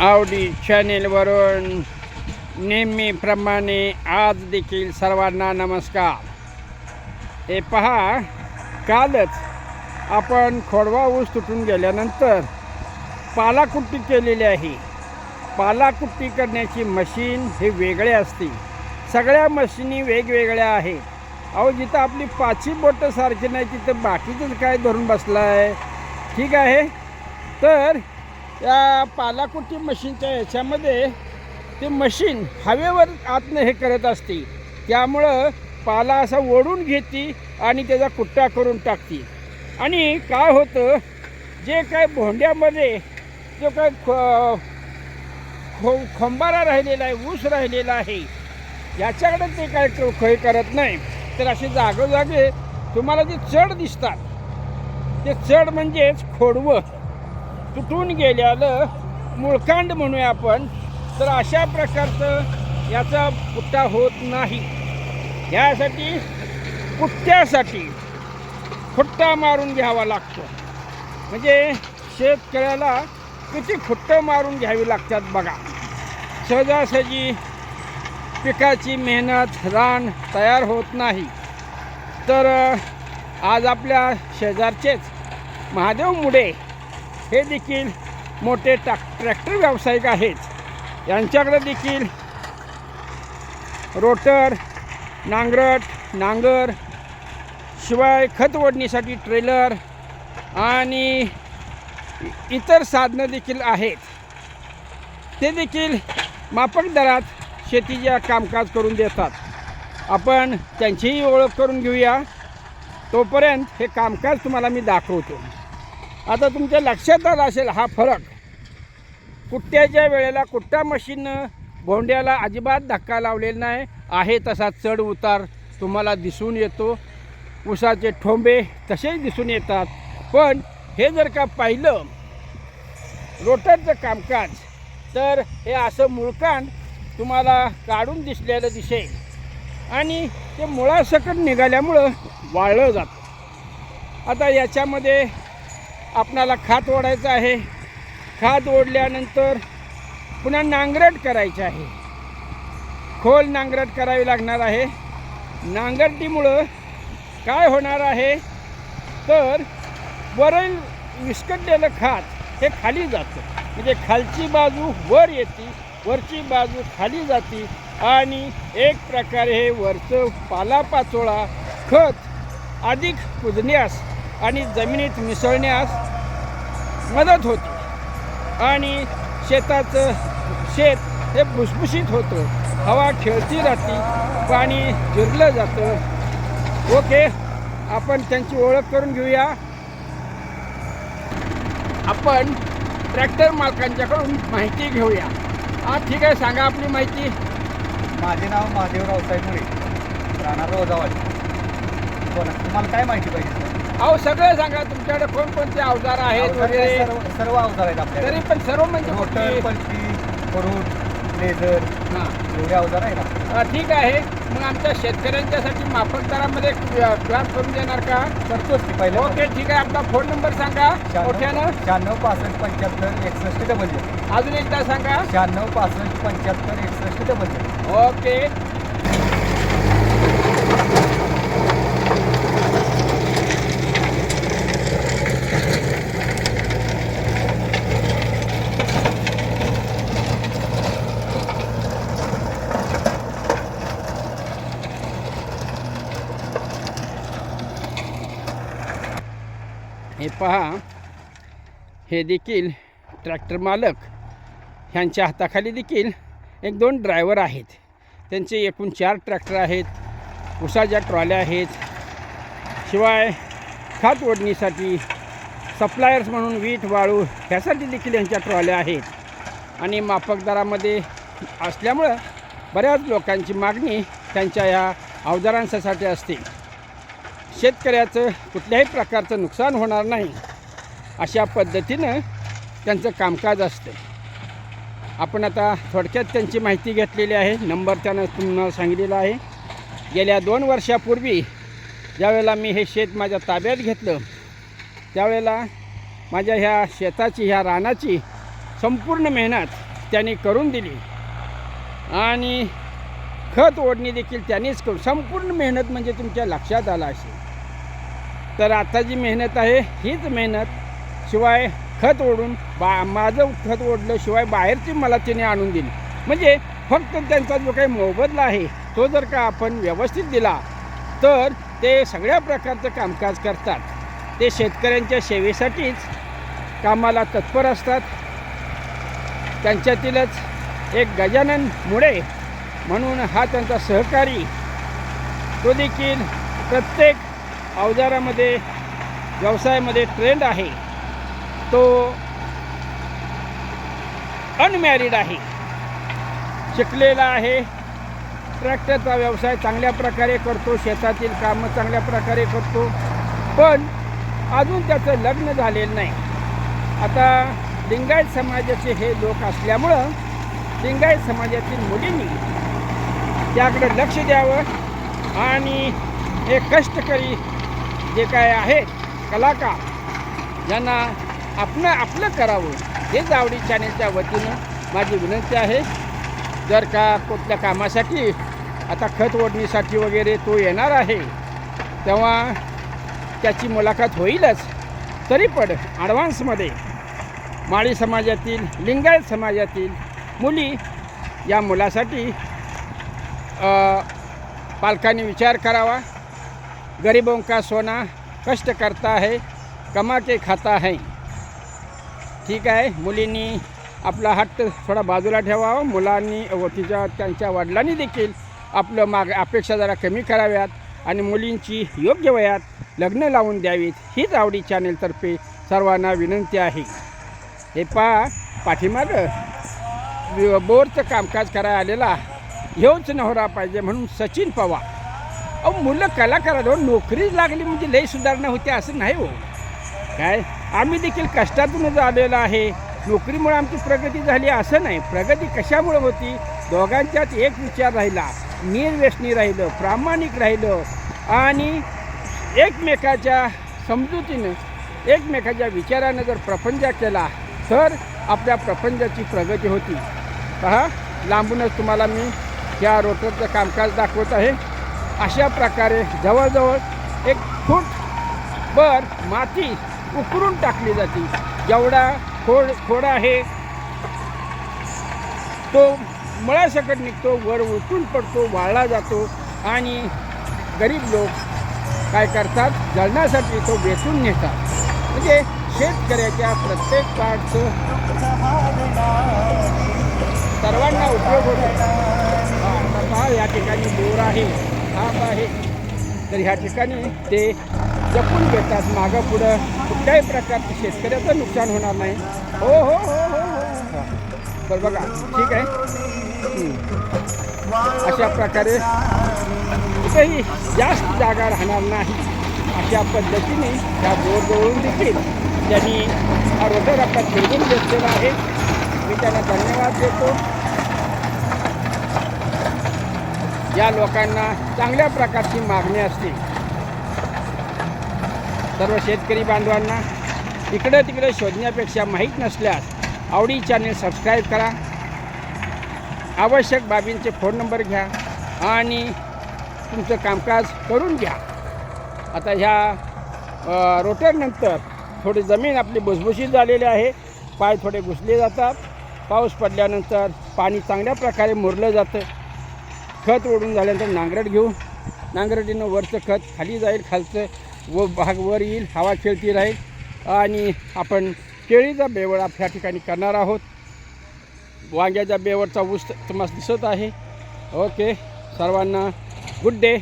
आवडी चॅनेलवरून नेहमीप्रमाणे आज देखील सर्वांना नमस्कार. हे पहा कालच आपण खोडवा ऊस तुटून गेल्यानंतर पालाकुट्टी केलेली आहे. पालाकुट्टी करण्याची मशीन हे वेगळे असते. सगळ्या मशीनी वेगवेगळ्या आहेत अहो जिथं आपली पाचही बोटं सारखी नाही तिथं बाकीचंच काय धरून बसलं आहे ठीक आहे? तर या पालाकुटी मशीनच्या याच्यामध्ये ते मशीन हवेवर आतनं हे करत असते. त्यामुळं पाला असा ओढून घेते आणि त्याचा कुट्टा करून टाकते. आणि काय होतं जे काय भोंड्यामध्ये जो काय खो खो खंबारा राहिलेला आहे ऊस राहिलेला आहे याच्याकडे ते काय खय करत नाही. तर असे जागोजागे तुम्हाला जे चढ दिसतात ते चढ म्हणजेच खोडवं. तुटून गेल्यालं मुळकांड म्हणूया आपण तर अशा प्रकारचं याचा पुट्टा होत नाही. यासाठी पुट्ट्यासाठी फुट्टा मारून घ्यावा लागतो. म्हणजे शेतकऱ्याला किती खुट्टं मारून घ्यावी लागतात बघा. सहजासहजी पिकाची मेहनत रान तयार होत नाही. तर आज आपल्या शेजारचेच महादेव मुडे हे देखील मोठे टाक ट्रॅक्टर व्यावसायिक आहेत. यांच्याकडे देखील रोटर नांगरट नांगर शिवाय खत ओढणीसाठी ट्रेलर आणि इतर साधनं देखील आहेत. ते देखील माफक दरात शेतीच्या कामकाज करून देतात. आपण त्यांचीही ओळख करून घेऊया. तोपर्यंत हे कामकाज तुम्हाला मी दाखवतो. आता तुमच्या लक्षात आला असेल हा फरक. कुट्ट्याच्या वेळेला कुट्टा मशीननं भोंड्याला अजिबात धक्का लावलेला नाही. आहे तसा चढ उतार तुम्हाला दिसून येतो. उसाचे ठोंबे तसेच दिसून येतात. पण हे जर का पाहिलं रोटरचं कामकाज तर हे असं मुळकांड तुम्हाला काढून दिसलेलं दिसेल. आणि ते मुळासकट निघाल्यामुळं वाळलं जातं. आता याच्यामध्ये आपणाला खात ओढायचं आहे. खात ओढल्यानंतर पुन्हा नांगरट करायची आहे. खोल नांगरट करावी लागणार आहे. नांगरटीमुळं काय होणार आहे? तर वरील विस्कटलेलं खात हे खाली जातं. म्हणजे खालची बाजू वर येते वरची बाजू खाली जाते आणि एक प्रकारे हे वरचं पालापाचोळा खत अधिक कुजण्यास आणि जमिनीत मिसळण्यास मदत होते. आणि शेताचं शेत हे भुसभुशीत होतं. हवा खेळती राहते पाणी जिरलं जातं. ओके आपण त्यांची ओळख करून घेऊया. आपण ट्रॅक्टर मालकांच्याकडून माहिती घेऊया. हा ठीक आहे सांगा आपली माहिती. माझे नाव महादेव रावसाहेब मुळे. राहणार रोजावाडी. बोला तुम्हाला काय माहिती पाहिजे? सर? अहो सगळं सांगा. तुमच्याकडे कोणकोणते अवजार आहेत वगैरे? सर्व सर्व अवजार आहेत आपल्याकडे. तरी पण सर्व म्हणजे रोटर कुठली? पलटी लेझर हां. एवढे अवजार आहेत. अ, ठीक आहे. मग आमच्या शेतकऱ्यांच्यासाठी माफक दरामध्ये क्लास करून देणार का? करतोच की पहिले ओके ठीक आहे. आपला फोन नंबर सांगा. मोठ्यानं शहाण्णव शहाण्णव पासष्ट पंच्याहत्तर एकसष्ट डबल झिरो अजून एकदा सांगा. शहाण्णव पासष्ट पंच्याहत्तर एकसष्ट डबल झिरो ओके. हे पहा. हे देखील ट्रॅक्टर मालक ह्यांच्या हाताखाली देखील एक दोन ड्रायव्हर आहेत. त्यांचे एकूण चार ट्रॅक्टर आहेत. उसाच्या ट्रॉल्या आहेत. शिवाय खात ओढणीसाठी सप्लायर्स म्हणून वीट वाळू ह्यासाठी देखील यांच्या ट्रॉल्या आहेत. आणि माफक दरामध्ये असल्यामुळं बऱ्याच लोकांची मागणी त्यांच्या या अवजारांसाठी असते. शेतकऱ्याचं कुठल्याही प्रकारचं नुकसान होणार नाही अशा पद्धतीनं त्यांचं कामकाज असतं. आपण आता थोडक्यात त्यांची माहिती घेतलेली आहे. नंबर त्यानं तुम्हाला सांगितलेला आहे. गेल्या दोन वर्षापूर्वी ज्यावेळेला मी हे शेत माझ्या ताब्यात घेतलं त्यावेळेला माझ्या ह्या शेताची ह्या रानाची संपूर्ण मेहनत त्यांनी करून दिली. आणि खत ओढणी देखील त्यांनीच करू. संपूर्ण मेहनत म्हणजे तुमच्या लक्षात आला असेल. तर आता जी मेहनत आहे हीच मेहनत शिवाय खत ओढून बा माझं खत ओढलं शिवाय बाहेरची मला तिने आणून दिली. म्हणजे फक्त त्यांचा जो काही मोबदला आहे तो जर का आपण व्यवस्थित दिला तर ते सगळ्या प्रकारचं कामकाज करतात. ते शेतकऱ्यांच्या सेवेसाठीच कामाला तत्पर असतात. त्यांच्यातीलच एक गजानन मुळे म्हणून हा त्यांचा सहकारी तो देखील प्रत्येक अवजारामध्ये व्यवसायामध्ये ट्रेंड आहे. तो अनमॅरिड आहे. शिकलेला आहे. ट्रॅक्टरचा व्यवसाय चांगल्या प्रकारे करतो. शेतातील कामं चांगल्या प्रकारे करतो. पण अजून त्याचं लग्न झालेलं नाही. आता लिंगायत समाजाचे हे लोक असल्यामुळं लिंगायत समाजातील मुलींनी त्याकडे लक्ष द्यावं आणि हे कष्टकरी जे काय आहेत कलाकार यांना आपलं आपलं करावं. हेच आवडी चॅनेलच्या वतीनं माझी विनंती आहे. जर का कुठल्या कामासाठी आता खत ओढणीसाठी वगैरे तो येणार आहे तेव्हा त्याची मुलाखत होईलच. तरी पण ॲडव्हान्समध्ये माळी समाजातील लिंगायत समाजातील मुली या मुलासाठी पालकांनी विचार करावा. गरीबों का सोना कष्ट करता है कमा के खाता है. ठीक आहे मुलींनी आपला हट्ट थोडा बाजूला ठेवावा. मुलांनी व तिच्या त्यांच्या वडिलांनी देखील आपलं माग अपेक्षा जरा कमी कराव्यात आणि मुलींची योग्य वयात लग्न लावून द्यावीत. हीच आवडी चॅनेलतर्फे सर्वांना विनंती आहे. हे पा पाठीमाग बोरचं कामकाज करायला आलेला. येऊच नवरा पाहिजे म्हणून सचिन पवार. अहो मुलं कलाकार हो नोकरी लागली म्हणजे लय सुधारणा होते असं नाही हो. काय? आम्ही देखील कष्टातूनच आलेलो आहे. नोकरीमुळे आमची प्रगती झाली असं नाही. प्रगती कशामुळे होती? दोघांच्यात एक विचार राहिला. निर्व्यसनी राहिलं प्रामाणिक राहिलं आणि एकमेकाच्या समजुतीनं एकमेकाच्या विचारानं जर प्रपंच केला तर आपल्या प्रपंचाची प्रगती होती. पहा लांबूनच तुम्हाला मी या रोटरचं कामकाज दाखवत आहे. अशा प्रकारे जवळजवळ एक फूट बर माती उकरून टाकली जाते. जेवढा खोड खोड आहे. तो मळासकट निघतो वर उलटून पडतो वाळला जातो आणि गरीब लोक काय करतात? जळण्यासाठी तो वेचून नेतात. म्हणजे शेतकऱ्याच्या प्रत्येक पार्टचं सर्वांना उपयोग होतो. हा, पहा या ठिकाणी बोर आहे हाप आहे. तर ह्या ठिकाणी ते जपून घेतात मागं पुढं. कुठल्याही प्रकारचं शेतकऱ्याचं नुकसान होणार नाही. हो हो हो हो हो. बरं बघा ठीक आहे. अशा प्रकारे कुठेही जास्त जागा राहणार नाही. अशा पद्धतीने त्या बोरजवळून देखील त्यांनी हा रोटर आपला फिरवून घेतलेला आहे. मी त्यांना धन्यवाद देतो. या लोकांना चांगल्या प्रकारची मागणी असते. सर्व शेतकरी बांधवांना इकडे तिकडे शोधण्यापेक्षा माहीत नसल्यास आवडी चॅनेल सबस्क्राईब करा. आवश्यक बाबींचे फोन नंबर घ्या आणि तुमचं कामकाज करून घ्या. आता ह्या अ, रोटरनंतर थोडी जमीन आपली भुसभुशीत झालेली आहे. पाय थोडे घुसले जातात. पाऊस पडल्यानंतर पाणी चांगल्या प्रकारे मुरलं जातं. खत ओढून झाल्यानंतर नांगरट घेऊ. नांगरटीनं वरचं खत खाली जाईल खालचं व भाग वर येईल. हवा खेळती राहील. आणि आपण केळीचा बेवळा ह्या ठिकाणी करणार आहोत. वांग्याच्या बेवरचा ऊस तुम्हाला दिसत आहे. ओके. सर्वांना गुड डे.